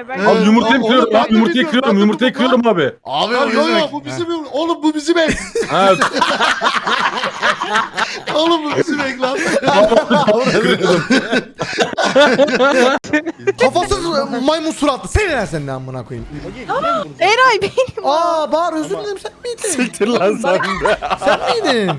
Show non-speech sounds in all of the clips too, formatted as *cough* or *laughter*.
var. Ben Evet. Abi yumurtayı Oğlum, kırıyorum ben abi yumurtayı bilmiyorum, kırıyorum ben de yumurtayı bilmiyorum. kırıyorum abi. Abi Ya o yo, yo yo, bu bizim ev. Oğlum bu bizim ev. Ha, *laughs* Oğlum bu bizim ev lan. *laughs* Kafasız maymun suratlı. Sen neler sen de amına koyayım. Eray benim. Aa bağır özür dilerim sen miydin? Siktir lan sen de. sen miydin?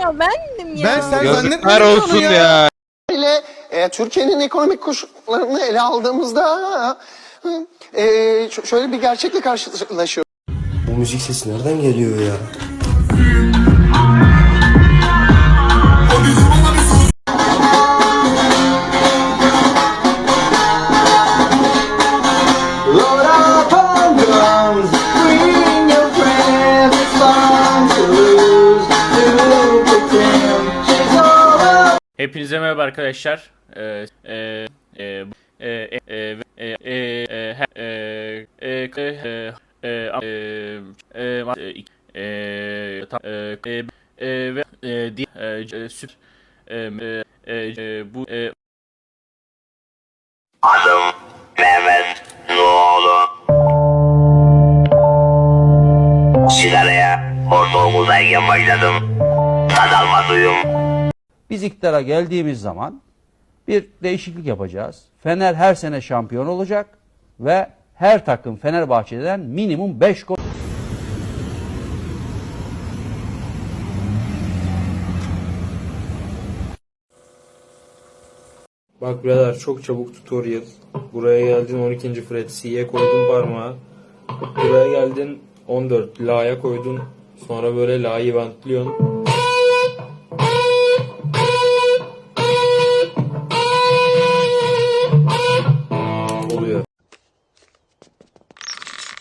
Ya bendim ya. Ben sen Yazıklar zannetmedim olsun ya. ya. ile e, Türkiye'nin ekonomik koşullarını ele aldığımızda e, şöyle bir gerçekle karşılaşıyoruz. Bu müzik sesi nereden geliyor ya? Hepinize merhaba arkadaşlar. E, bu- he- a- ma- ik- ta- ve di- c- süp bu Adım Mehmet Nuoğlu. Sigaraya ortaokuldayken başladım. Tad almalıyım. Biz iktidara geldiğimiz zaman bir değişiklik yapacağız. Fener her sene şampiyon olacak ve her takım Fenerbahçe'den minimum 5 gol Bak birader çok çabuk tutorial. Buraya geldin 12. fret C'ye koydun parmağı. Buraya geldin 14 La'ya koydun. Sonra böyle La'yı bantlıyorsun.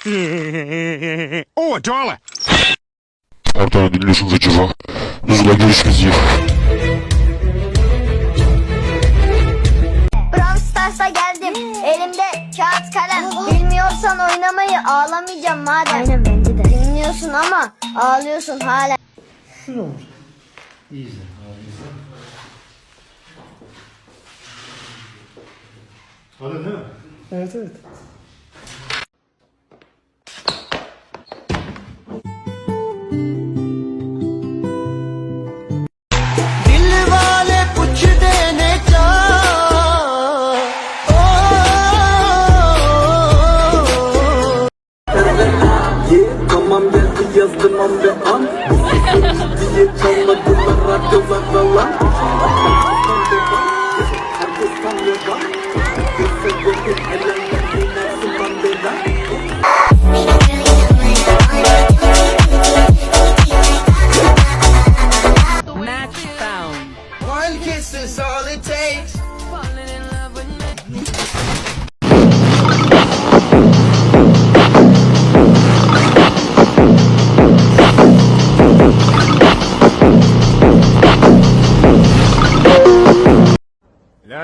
*laughs* Oradan dinliyorsunuz acaba. Hızla görüşürüz ya. Brawl Stars'a geldim. Elimde kağıt kalem. Bilmiyorsan oynamayı ağlamayacağım madem. Aynen bence de. Bilmiyorsun ama ağlıyorsun hala. Tamam ve an Bu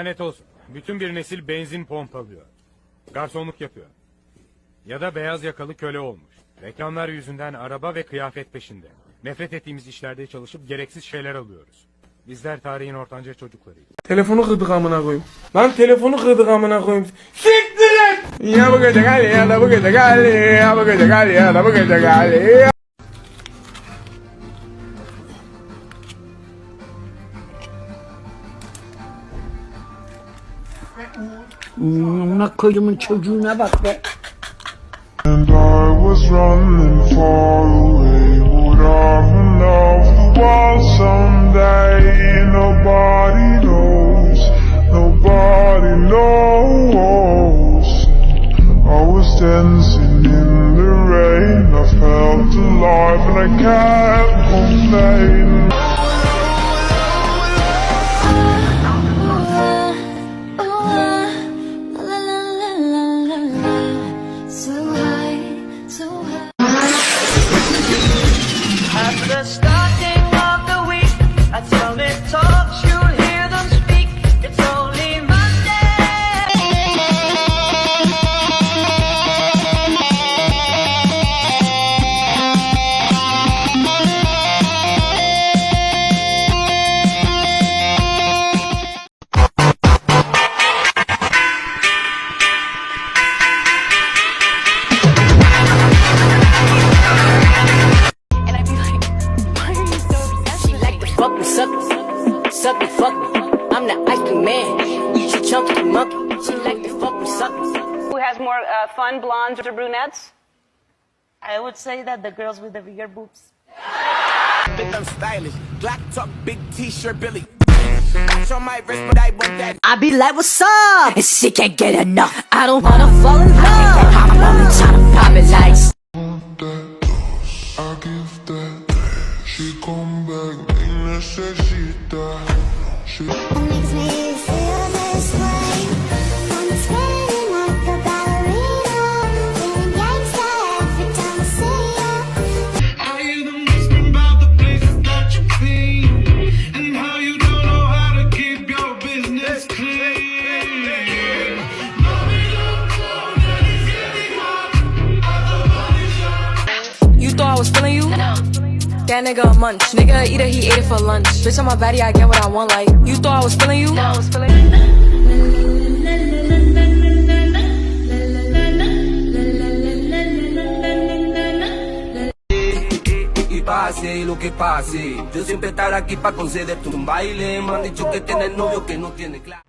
Lanet olsun. Bütün bir nesil benzin pompalıyor. Garsonluk yapıyor. Ya da beyaz yakalı köle olmuş. Reklamlar yüzünden araba ve kıyafet peşinde. Nefret ettiğimiz işlerde çalışıp gereksiz şeyler alıyoruz. Bizler tarihin ortanca çocuklarıyız. Telefonu kırdık amına koyayım. Lan telefonu kırdık amına koyayım. Siktir et! Ya bu gece gel ya da bu gece gel ya bu gece gel ya da bu gece gel And I was running far away. Would I run off the wall someday? Nobody knows. Nobody knows. I was dancing in the rain. I felt alive and I can't complain. stop. The ice cream man. She chunky monkey. She like to fuck me, suck me. Who has more uh, fun, blondes or brunettes? I would say that the girls with the bigger boobs. Big I'm stylish. Black top, big t-shirt, Billy. Watch on my wrist, but I want that. I be like, what's up? And she can't get enough. I don't wanna fall in love. I'm only tryna pop it like. I give that. She come back, me necesita. She makes me was feeling you? That nigga a munch. Nigga either he ate it for lunch. Bitch, on my body, I get what I want. Like, you thought I was feeling you? I was feeling y pase lo que pase. Yo siempre estaré aquí para concederte un baile. Me han dicho que tienes novio que no tiene clase.